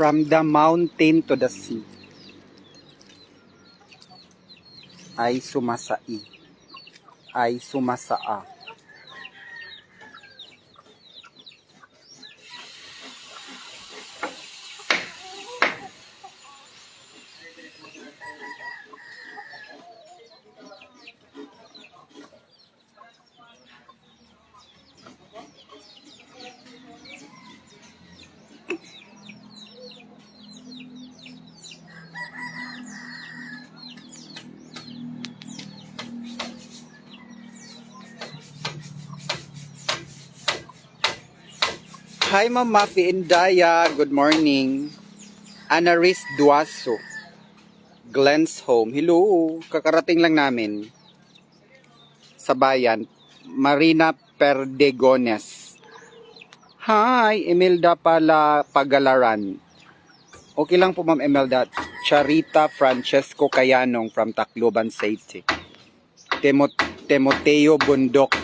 From the mountain to the sea. Ay sumasai. Ay sumasaa. Hi, Ma'am Mafi Indaya. Good morning. Anaris Duaso. Glenn's Home. Hello. Kakarating lang namin sa bayan. Marina Perdegones. Hi, Imelda pala Pagalaran. Okay lang po, Ma'am Imelda. Charita Francesco Cayanong from Tacloban City. Temo Temoteo Bundok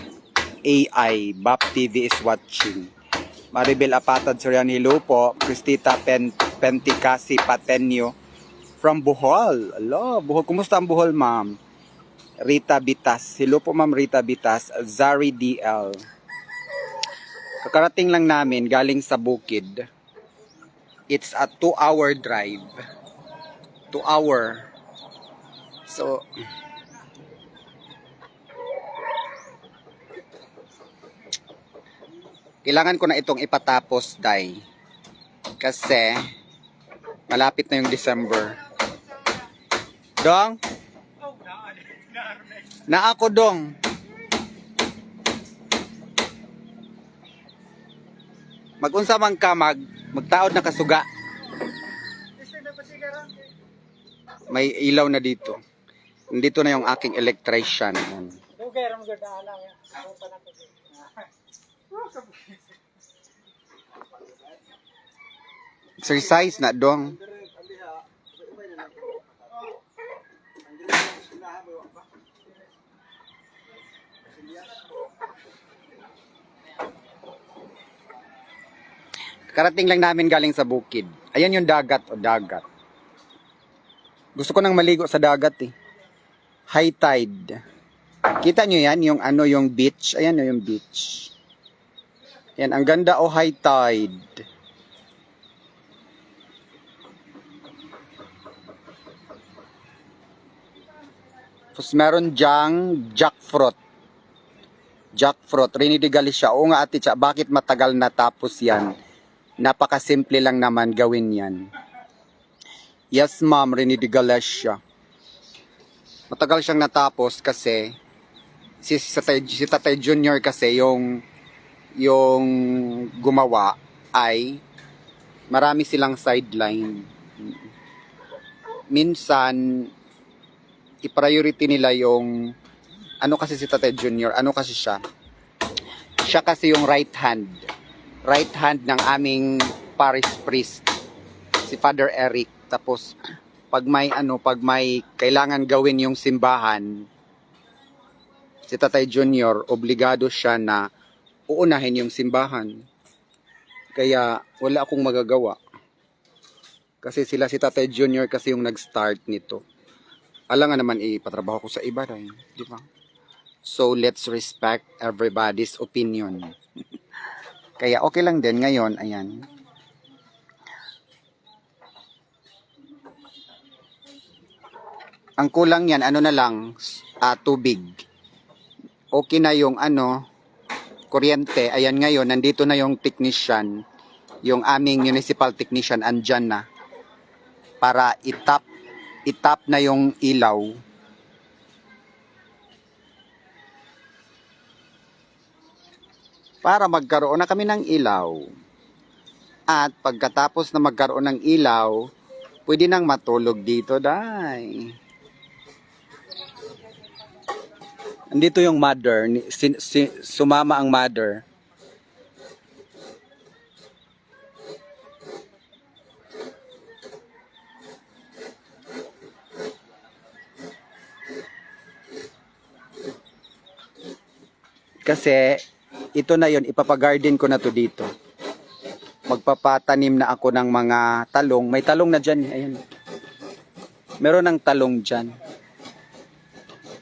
AI. BAP TV is watching. Maribel Apatad Soriano Hello po, Cristita Pen Penticasi Patenyo from Bohol. Hello, Bohol. Kumusta ang Bohol, ma'am? Rita Bitas. Hello po, ma'am Rita Bitas. Zari DL. Kakarating lang namin galing sa bukid. It's a two-hour drive. Two-hour. So, kailangan ko na itong ipatapos, Day. Kasi, malapit na yung December. Dong? Na ako, Dong. Magunsa man ka, mag, magtaod na kasuga. May ilaw na dito. Nandito na yung aking electrician. Yan. Exercise na, Dong. Karating lang namin galing sa bukid. Ayan yung dagat o dagat. Gusto ko nang maligo sa dagat eh. High tide. Kita nyo yan, yung ano, yung beach. Ayan yung beach. Yan, ang ganda o high tide. Tapos meron diyang jackfruit. Jackfruit, Rini de Galicia. Oo nga ate, Cha, bakit matagal natapos yan? Napakasimple lang naman gawin yan. Yes ma'am, Rini de Galicia. Matagal siyang natapos kasi si, si, Tatay, si Tatay Junior kasi yung yung gumawa ay marami silang sideline. Minsan, i-priority nila yung ano kasi si Tate Junior, ano kasi siya? Siya kasi yung right hand. Right hand ng aming parish priest, si Father Eric. Tapos, pag may ano, pag may kailangan gawin yung simbahan, si Tatay Junior, obligado siya na uunahin yung simbahan. Kaya, wala akong magagawa. Kasi sila si Tatay Junior kasi yung nag-start nito alam nga naman ipatrabaho ko sa iba rin, di ba? So let's respect everybody's opinion. Kaya okay lang din ngayon, ayan. Ang kulang yan, ano na lang, ah, tubig. Okay na yung ano, kuryente. Ayan ngayon, nandito na yung technician, yung aming municipal technician, andyan na. Para itap itap na yung ilaw. Para magkaroon na kami ng ilaw. At pagkatapos na magkaroon ng ilaw, pwede nang matulog dito, day. Andito yung mother, si- si- sumama ang mother. Kasi ito na yon ipapagarden ko na to dito. magpapatanim na ako ng mga talong. May talong na dyan. Ayan. Meron ng talong dyan.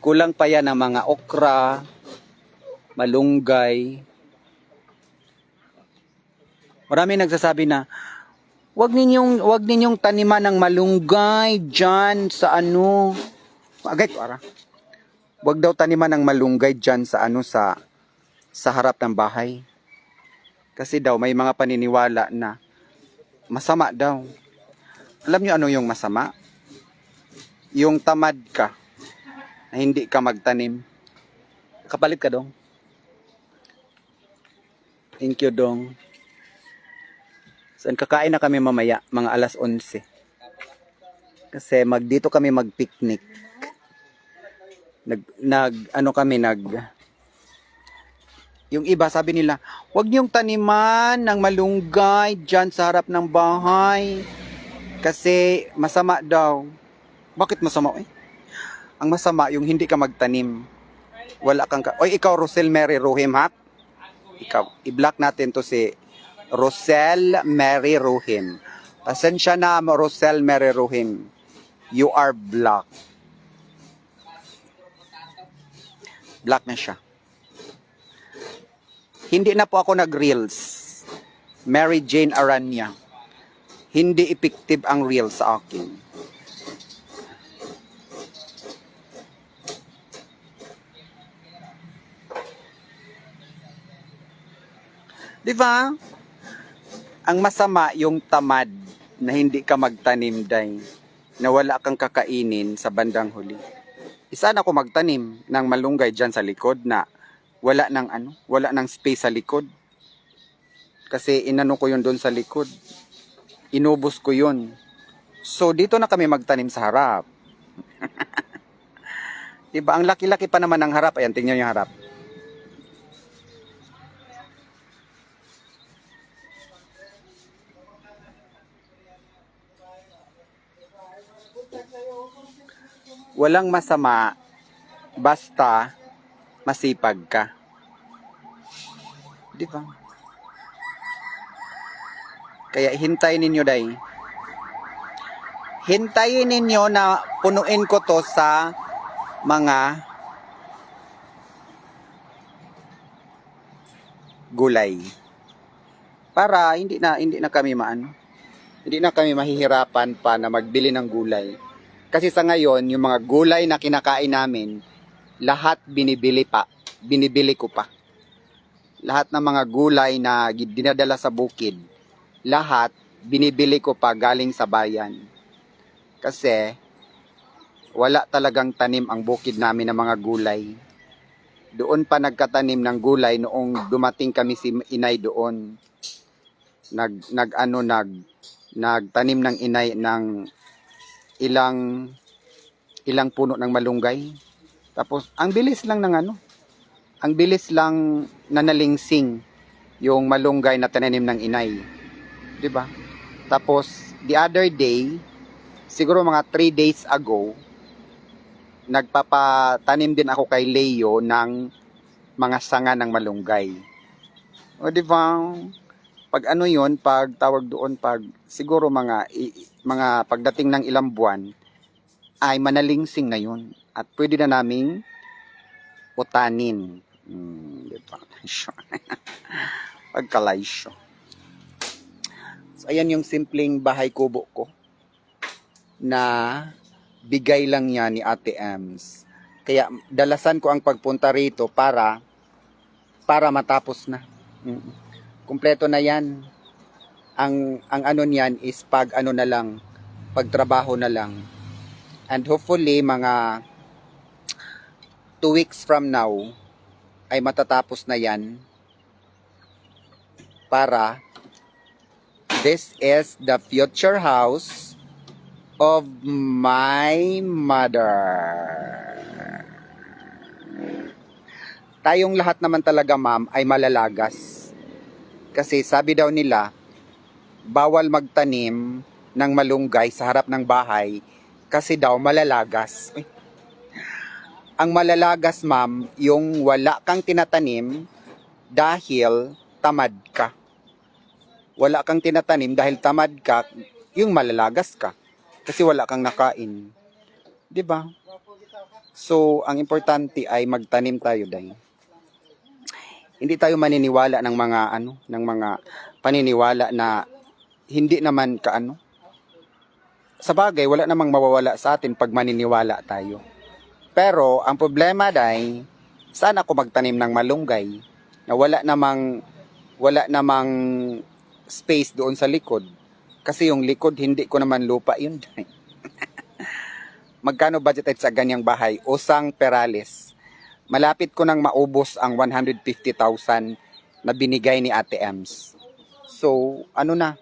Kulang pa yan ng mga okra, malunggay. Marami nagsasabi na, wag ninyong, wag ninyong taniman ng malunggay dyan sa ano. Agay ko, ara. Wag daw taniman ng malunggay dyan sa ano, sa, sa harap ng bahay. Kasi daw may mga paniniwala na masama daw. Alam niyo ano yung masama? Yung tamad ka na hindi ka magtanim. Kapalit ka dong. Thank you dong. Saan kakain na kami mamaya, mga alas 11. Kasi mag dito kami mag-picnic. Nag nag ano kami nag yung iba sabi nila, "Huwag niyong taniman ng malunggay diyan sa harap ng bahay kasi masama daw." Bakit masama eh? Ang masama yung hindi ka magtanim. Wala kang ka- Oy, ikaw Rosel Mary Ruhim ha? Ikaw, i-block natin to si Rosel Mary Ruhim. Pasensya na Rosel Mary Ruhim. You are blocked. Block na siya. Hindi na po ako nag-reels. Mary Jane Aranya. Hindi effective ang reels sa akin. Di ba? Ang masama yung tamad na hindi ka magtanim day na wala kang kakainin sa bandang huli. Isa na ako magtanim ng malunggay dyan sa likod na wala ng ano, wala ng space sa likod. Kasi inano ko yun doon sa likod. Inubos ko yun. So dito na kami magtanim sa harap. diba? Ang laki-laki pa naman ng harap. Ayan, tingnan yung harap. Walang masama basta masipag ka. Di ba? Kaya hintayin ninyo day. Hintayin ninyo na punuin ko to sa mga gulay. Para hindi na hindi na kami maano. Hindi na kami mahihirapan pa na magbili ng gulay. Kasi sa ngayon, yung mga gulay na kinakain namin, lahat binibili pa. Binibili ko pa. Lahat ng mga gulay na dinadala sa bukid, lahat binibili ko pa galing sa bayan. Kasi wala talagang tanim ang bukid namin ng mga gulay. Doon pa nagkatanim ng gulay noong dumating kami si inay doon. Nag nag ano nag nagtanim ng inay ng ilang ilang puno ng malunggay. Tapos ang bilis lang ng ano. Ang bilis lang na nalingsing yung malunggay na tinanim ng inay. 'Di ba? Tapos the other day, siguro mga 3 days ago, nagpapatanim din ako kay Leo ng mga sanga ng malunggay. O di ba? Pag ano 'yon, pag tawag doon pag siguro mga mga pagdating ng ilang buwan ay manalingsing na 'yun at pwede na naming utanin. Hmm, di ba? Pagkalaysyo. So, ayan yung simpleng bahay kubo ko na bigay lang niya ni Ate Ems. Kaya dalasan ko ang pagpunta rito para para matapos na. Mm. Kumpleto na 'yan. Ang ang ano niyan is pag ano na lang, pagtrabaho na lang. And hopefully mga two weeks from now ay matatapos na 'yan para this is the future house of my mother. Tayong lahat naman talaga, ma'am, ay malalagas. Kasi sabi daw nila, bawal magtanim ng malunggay sa harap ng bahay kasi daw malalagas. Ang malalagas, ma'am, yung wala kang tinatanim dahil tamad ka. wala kang tinatanim dahil tamad ka, yung malalagas ka. Kasi wala kang nakain. 'Di ba? So, ang importante ay magtanim tayo dahil hindi tayo maniniwala ng mga ano, ng mga paniniwala na hindi naman kaano. Sa bagay, wala namang mawawala sa atin pag maniniwala tayo. Pero, ang problema dahil, saan ako magtanim ng malunggay na wala namang, wala namang space doon sa likod. Kasi yung likod, hindi ko naman lupa yun. Magkano budget sa ganyang bahay? Usang Perales. Malapit ko nang maubos ang 150,000 na binigay ni Ate Ems. So, ano na?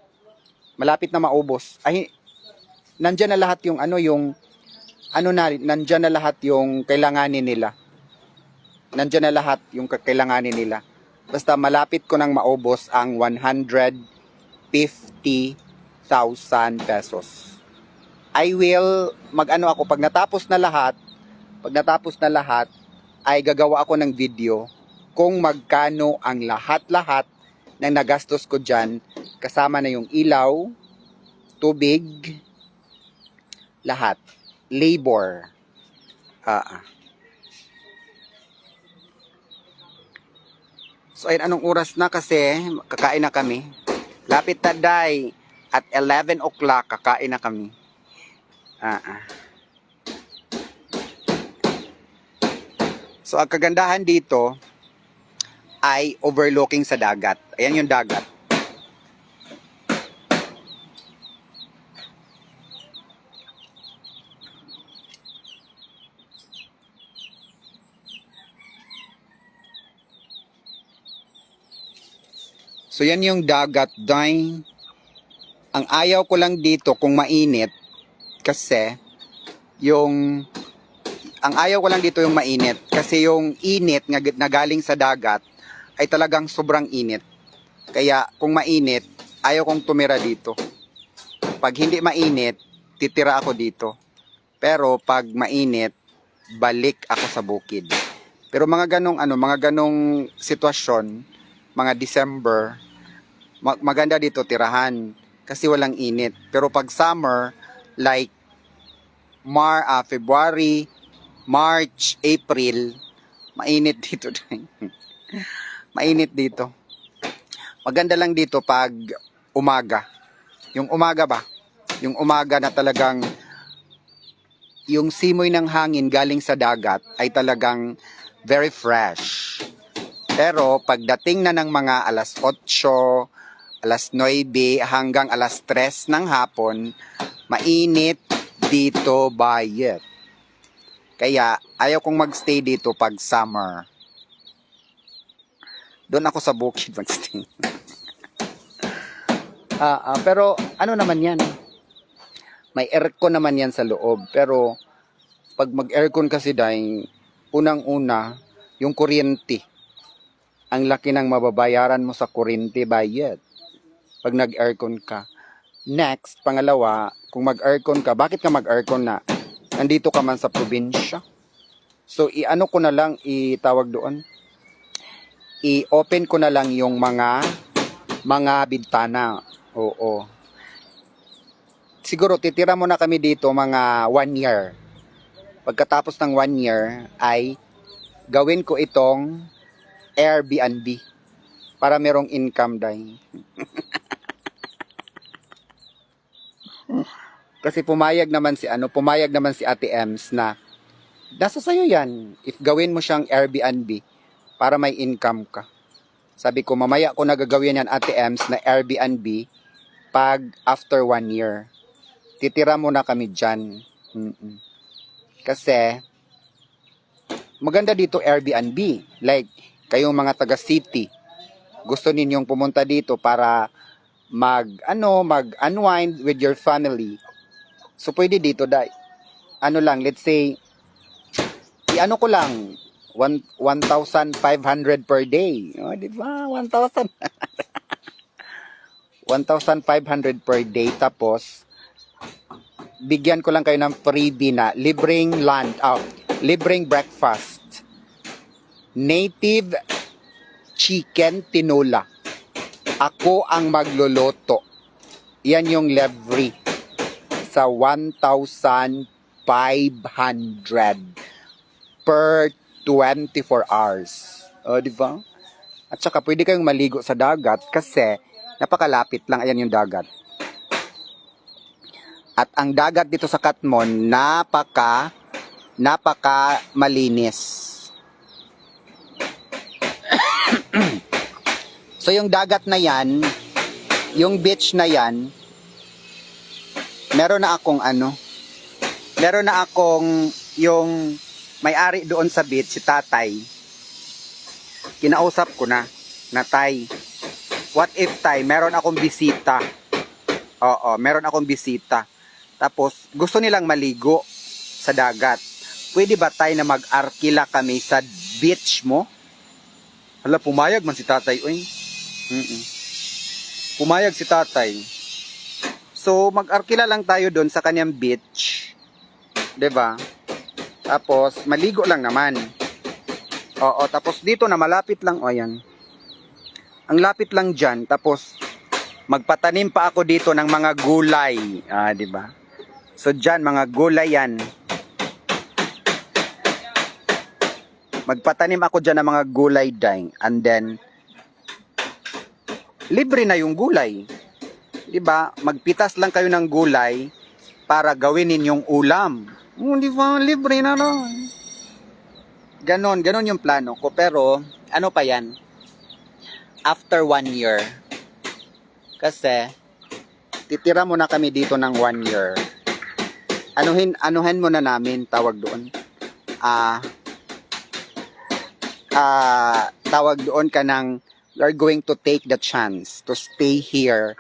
Malapit na maubos. Ay, nandyan na lahat yung ano, yung, ano na, nandyan na lahat yung kailanganin nila. Nandyan na lahat yung kakailanganin nila. Basta malapit ko nang maubos ang 150,000 pesos. I will, mag-ano ako, pag natapos na lahat, pag natapos na lahat, ay gagawa ako ng video kung magkano ang lahat-lahat ng nagastos ko dyan, kasama na yung ilaw, tubig, lahat. Labor. Ah. ah. So, ayun, anong oras na kasi? Kakain na kami. Lapit na day. At 11 o'clock, kakain na kami. Ah, ah. So, ang kagandahan dito ay overlooking sa dagat. Ayan yung dagat. So, yan yung dagat, day. Ang ayaw ko lang dito kung mainit kasi yung ang ayaw ko lang dito yung mainit kasi yung init nga na galing sa dagat ay talagang sobrang init. Kaya kung mainit, ayaw kong tumira dito. Pag hindi mainit, titira ako dito. Pero pag mainit, balik ako sa bukid. Pero mga ganong ano, mga ganong sitwasyon, mga December, ma- maganda dito tirahan kasi walang init. Pero pag summer, like Mar ah, February, March, April, mainit dito. mainit dito. Maganda lang dito pag umaga. Yung umaga ba? Yung umaga na talagang yung simoy ng hangin galing sa dagat ay talagang very fresh. Pero pagdating na ng mga alas 8, alas 9 hanggang alas 3 ng hapon, mainit dito bayet. Kaya ayaw kong magstay dito pag summer. Doon ako sa bukid magstay. Ah, ah, pero ano naman yan? May aircon naman yan sa loob. Pero pag mag-aircon kasi dahil unang-una, yung kuryente. Ang laki ng mababayaran mo sa kuryente bayad. Pag nag-aircon ka. Next, pangalawa, kung mag-aircon ka, bakit ka mag-aircon na? Nandito ka man sa probinsya. So, i-ano ko na lang, itawag doon. I-open ko na lang yung mga mga bintana. Oo. Siguro, titira mo na kami dito mga one year. Pagkatapos ng one year, ay gawin ko itong Airbnb para merong income dahil. Kasi pumayag naman si ano, pumayag naman si Ate Ems na nasa sayo yan. If gawin mo siyang Airbnb para may income ka. Sabi ko, mamaya ko nagagawin yan Ate Ems na Airbnb pag after one year. Titira mo na kami dyan. Mm-mm. Kasi, maganda dito Airbnb. Like, kayong mga taga city, gusto ninyong pumunta dito para mag, ano, mag unwind with your family. So, pwede dito, dai. Ano lang, let's say, i-ano ko lang, one- 1,500 per day. O, di ba? 1,000. 1,500 per day. Tapos, bigyan ko lang kayo ng freebie na libreng land, ah, libreng breakfast. Native chicken tinola. Ako ang magluluto. Yan yung livery sa 1,500 per 24 hours. O, di ba? At saka pwede kayong maligo sa dagat kasi napakalapit lang. Ayan yung dagat. At ang dagat dito sa Katmon, napaka, napaka malinis. So yung dagat na yan, yung beach na yan, meron na akong ano, meron na akong yung may-ari doon sa beach, si tatay. Kinausap ko na, na tay, what if tay, meron akong bisita. Oo, meron akong bisita. Tapos, gusto nilang maligo sa dagat. Pwede ba tay na mag-arkila kami sa beach mo? Hala, pumayag man si tatay. Uy. Mm-mm. Pumayag si tatay. So, mag-arkila lang tayo doon sa kanyang beach. ba? Tapos, maligo lang naman. Oo, tapos dito na malapit lang. O, ayan. Ang lapit lang dyan. Tapos, magpatanim pa ako dito ng mga gulay. Ah, 'di ba? So, dyan, mga gulay yan. Magpatanim ako dyan ng mga gulay dang. And then, libre na yung gulay. 'Di ba? Magpitas lang kayo ng gulay para gawin ninyong ulam. Oh, di ba? Libre na no. Ganon, ganon yung plano ko. Pero, ano pa yan? After one year. Kasi, titira muna kami dito ng one year. Anuhin, anuhin muna namin, tawag doon. Ah, ah, tawag doon ka ng, you are going to take the chance to stay here.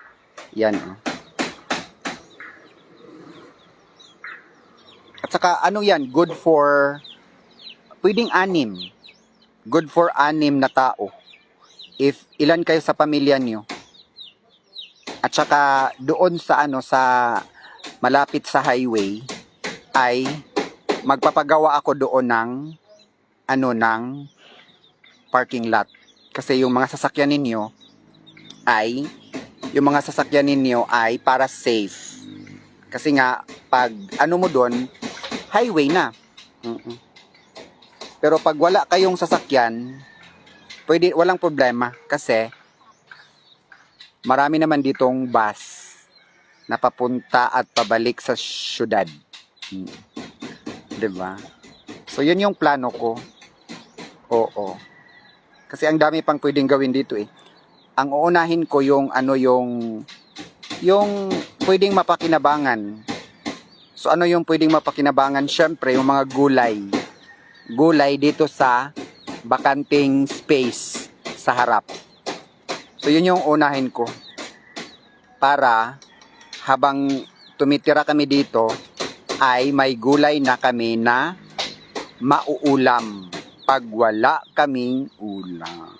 Yan, oh. At saka ano yan, good for pwedeng anim. Good for anim na tao. If ilan kayo sa pamilya nyo. At saka doon sa ano sa malapit sa highway ay magpapagawa ako doon ng ano ng parking lot. Kasi yung mga sasakyan ninyo ay yung mga sasakyan ninyo ay para safe. Kasi nga pag ano mo doon highway na. Pero pag wala kayong sasakyan, pwede, walang problema kasi marami naman ditong bus na papunta at pabalik sa syudad. Mm. 'Di ba? So yun yung plano ko. Oo. Kasi ang dami pang pwedeng gawin dito eh. Ang uunahin ko yung ano yung yung pwedeng mapakinabangan So ano yung pwedeng mapakinabangan? Syempre, yung mga gulay. Gulay dito sa bakanting space sa harap. So yun yung unahin ko. Para habang tumitira kami dito, ay may gulay na kami na mauulam pag wala kaming ulam.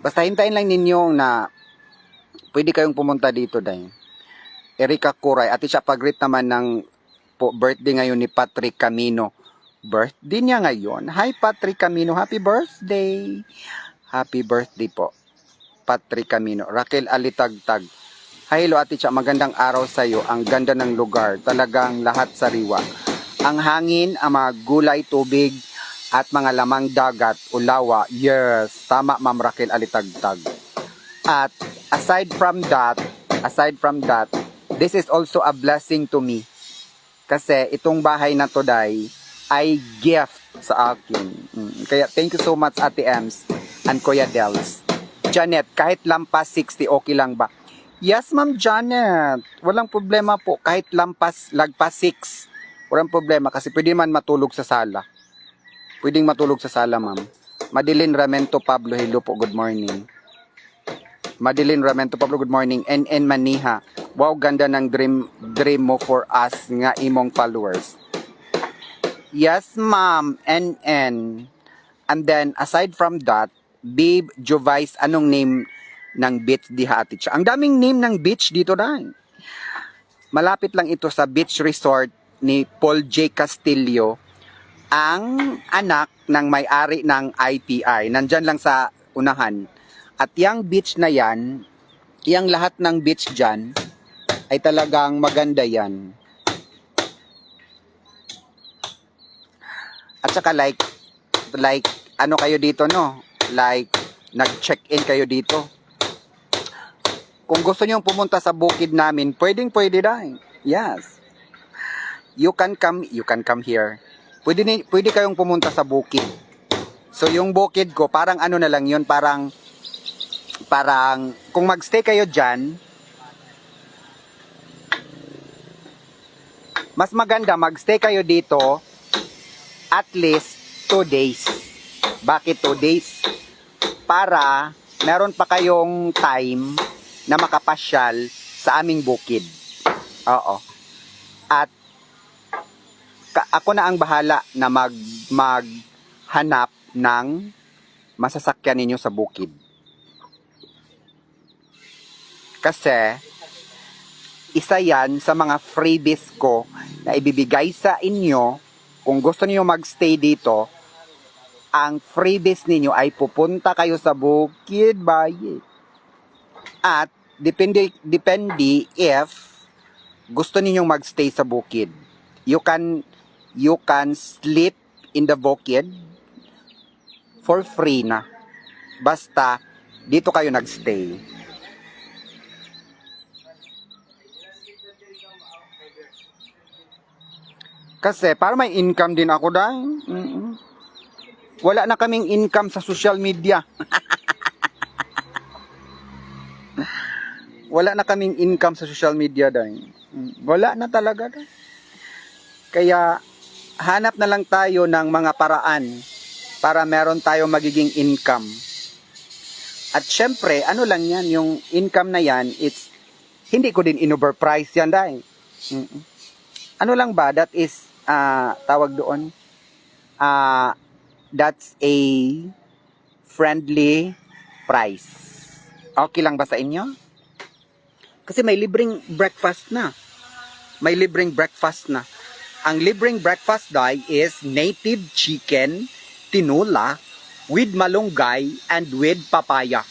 Basta hintayin lang ninyo na pwede kayong pumunta dito dahil. Erika Kuray. At siya pag-greet naman ng po, birthday ngayon ni Patrick Camino. Birthday niya ngayon. Hi Patrick Camino, happy birthday. Happy birthday po. Patrick Camino. Raquel Alitagtag. Hi hello ate siya, magandang araw sa iyo. Ang ganda ng lugar, talagang lahat sariwa. Ang hangin, ang mga gulay, tubig, at mga lamang dagat, ulawa. Yes, tama Ma'am Raquel Alitagtag. At aside from that, aside from that, this is also a blessing to me. Kasi itong bahay na to day ay gift sa akin. Mm, Kaya thank you so much Ate Ems and Kuya Dels. Janet, kahit lampas 60, okay lang ba? Yes, Ma'am Janet. Walang problema po. Kahit lampas, lagpas 6. Walang problema kasi pwede man matulog sa sala. Pwedeng matulog sa sala, ma'am. Madeline Ramento Pablo, hello po, good morning. Madeline Ramento Pablo, good morning. NN Maniha. Wow, ganda ng dream dream mo for us nga imong followers. Yes, ma'am. NN. And then, aside from that, Babe Jovice, anong name ng beach di hati siya? Ang daming name ng beach dito na. Malapit lang ito sa beach resort ni Paul J. Castillo, ang anak ng may-ari ng ITI. Nandyan lang sa unahan. At yang beach na yan, yang lahat ng beach dyan, ay talagang maganda yan. At saka like, like, ano kayo dito, no? Like, nag-check-in kayo dito. Kung gusto nyo pumunta sa bukid namin, pwedeng pwede dahil. Yes. You can come, you can come here. Pwede, ni, pwede kayong pumunta sa bukid. So yung bukid ko, parang ano na lang yun, parang, parang, kung magstay kayo dyan, mas maganda magstay kayo dito at least 2 days. Bakit 2 days? Para meron pa kayong time na makapasyal sa aming bukid. Oo. At ako na ang bahala na mag maghanap ng masasakyan ninyo sa bukid. Kasi isa yan sa mga freebies ko na ibibigay sa inyo kung gusto niyo magstay dito. Ang freebies ninyo ay pupunta kayo sa bukid bayit. At depende depende if gusto ninyong magstay sa bukid. You can you can sleep in the bukid for free na. Basta dito kayo nagstay. Kasi para may income din ako dahil. Mm-mm. Wala na kaming income sa social media. Wala na kaming income sa social media dahil. Mm, Wala na talaga dahil. Kaya hanap na lang tayo ng mga paraan para meron tayong magiging income. At syempre, ano lang yan, yung income na yan, it's, hindi ko din in-overprice yan dahil. Ano lang ba, that is, ah, tawag doon, ah, that's a friendly price. Okay lang ba sa inyo? Kasi may libreng breakfast na. May libreng breakfast na. Ang libreng breakfast dai is native chicken, tinula, with malunggay, and with papaya.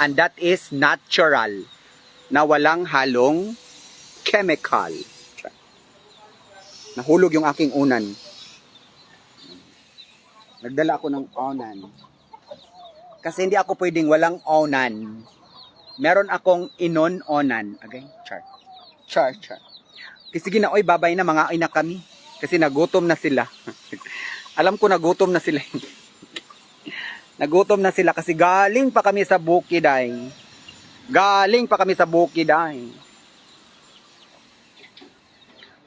And that is natural. Na walang halong chemical. Nahulog yung aking unan. Nagdala ako ng onan. Kasi hindi ako pwedeng walang onan. Meron akong inon-onan. Okay? Char. Char, char. Kasi sige na, oy, babay na, mga ay na kami. Kasi nagutom na sila. Alam ko nagutom na sila. nagutom na sila kasi galing pa kami sa bukid ay. Galing pa kami sa bukid ay.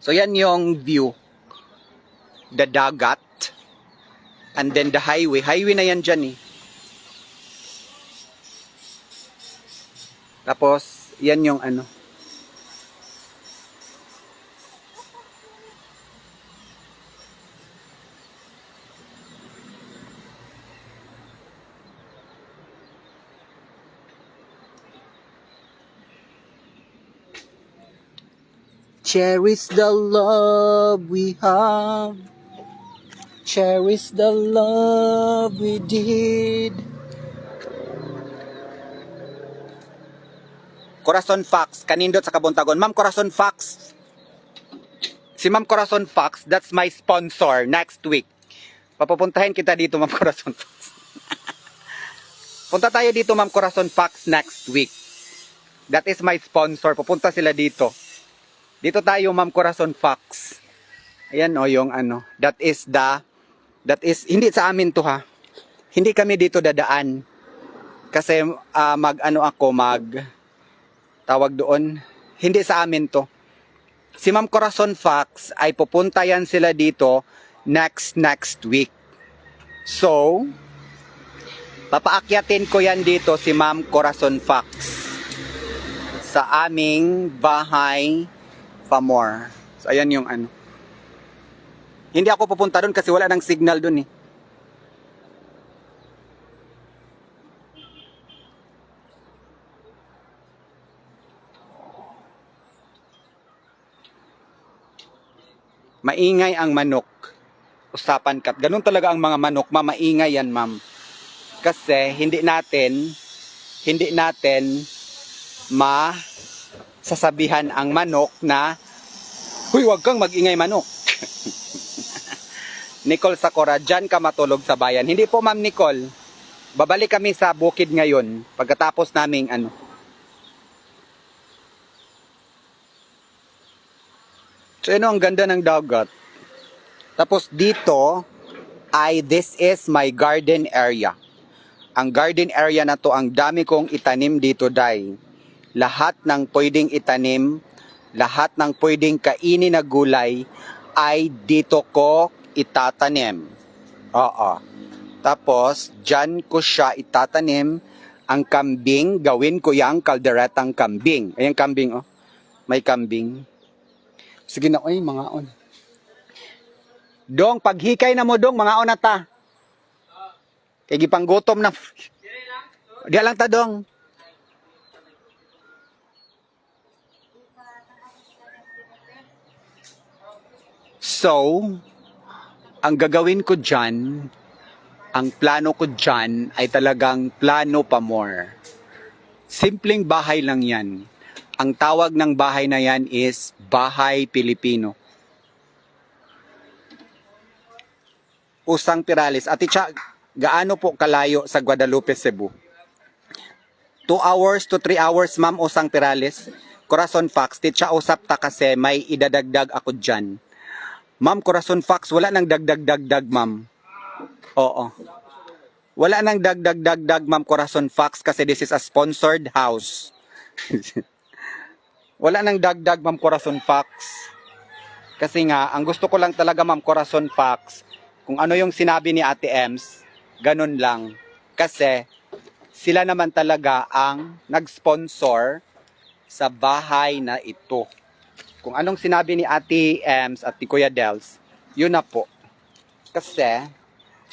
So yan yung view. The dagat. And then the highway. Highway na yan dyan eh. Tapos, yan yung ano. Cherish the love we have. Cherish the love we did. Corazon Fox, kanindot sa Kabuntagon. Ma'am Corazon Fox. Si Ma'am Corazon Fox, that's my sponsor next week. Papupuntahin kita dito, Ma'am Corazon Fox. Punta tayo dito, Ma'am Corazon Fox next week. That is my sponsor. Pupunta sila dito. Dito tayo, Ma'am Corazon Fox. Ayan o, yung ano. That is the, that is, hindi sa amin to ha. Hindi kami dito dadaan. Kasi ah, mag, ano ako, mag, tawag doon, hindi sa amin to. Si Ma'am Corazon Fox ay pupunta yan sila dito next next week. So, papaakyatin ko yan dito si Ma'am Corazon Fox sa aming bahay Famor. So, ayan yung ano. Hindi ako pupunta doon kasi wala nang signal doon eh. Maingay ang manok. Usapan kat. Ganun talaga ang mga manok, ma'am. Maingay yan, ma'am. Kasi hindi natin hindi natin ma sasabihan ang manok na Huy, wag kang magingay manok. Nicole Sakura, dyan ka matulog sa bayan. Hindi po, Ma'am Nicole. Babalik kami sa bukid ngayon pagkatapos naming ano. So, ano ang ganda ng dagat. Tapos dito ay this is my garden area. Ang garden area na to, ang dami kong itanim dito, Day. Lahat ng pwedeng itanim, lahat ng pwedeng kainin na gulay ay dito ko itatanim. Oo. Tapos, dyan ko siya itatanim. Ang kambing, gawin ko yung kalderetang kambing. Ayan kambing, oh. May kambing. Sige na, oy, mga on. Dong, paghikay na mo, dong, mga on na ta. Kay gipanggutom na. Di lang ta, dong. So, ang gagawin ko dyan, ang plano ko dyan ay talagang plano pa more. Simpleng bahay lang yan. Ang tawag ng bahay na yan is Bahay Pilipino. Usang Pirales. Ati Cha, gaano po kalayo sa Guadalupe, Cebu? 2 hours to 3 hours, ma'am, Usang Pirales. Corazon Fox, titsa usap ta kasi may idadagdag ako dyan. Ma'am, Corazon Fox, wala nang dagdag-dagdag, ma'am. Oo. Wala nang dagdag-dagdag, ma'am, Corazon Fox kasi this is a sponsored house. wala nang dagdag, ma'am, Corazon Fox. Kasi nga, ang gusto ko lang talaga, ma'am, Corazon Fox, kung ano yung sinabi ni Ate Ems, ganun lang. Kasi, sila naman talaga ang nag-sponsor sa bahay na ito. Kung anong sinabi ni Ate Ems at ni Kuya Dels, yun na po. Kasi,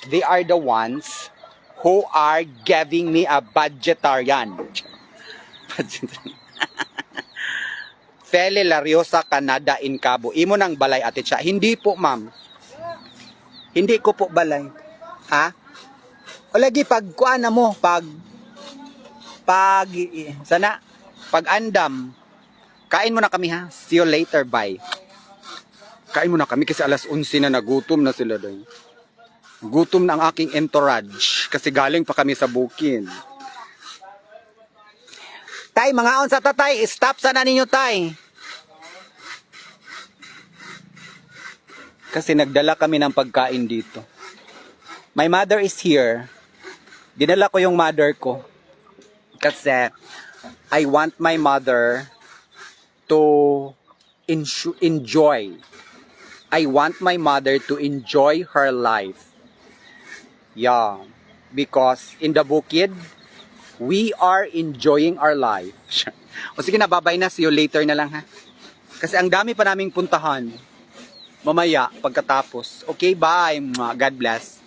they are the ones who are giving me a budgetarian. Fele Lariosa, Canada, in Cabo. Imo ng balay, ate siya. Hindi po, ma'am. Hindi ko po balay. Ha? O lagi, pag kuan na mo, pag, pag, sana, pag andam, kain mo na kami ha. See you later, bye. Kain mo na kami kasi alas 11 na nagutom na sila doon. Gutom na ang aking entourage kasi galing pa kami sa bukid. Tay, mga on sa tatay, stop sana ninyo tay. Kasi nagdala kami ng pagkain dito. My mother is here. Dinala ko yung mother ko. Kasi I want my mother to enjoy. I want my mother to enjoy her life. Yeah. Because in the bukid, we are enjoying our life. o sige na, babay na. See you later na lang ha. Kasi ang dami pa naming puntahan. Mamaya, pagkatapos. Okay, bye. God bless.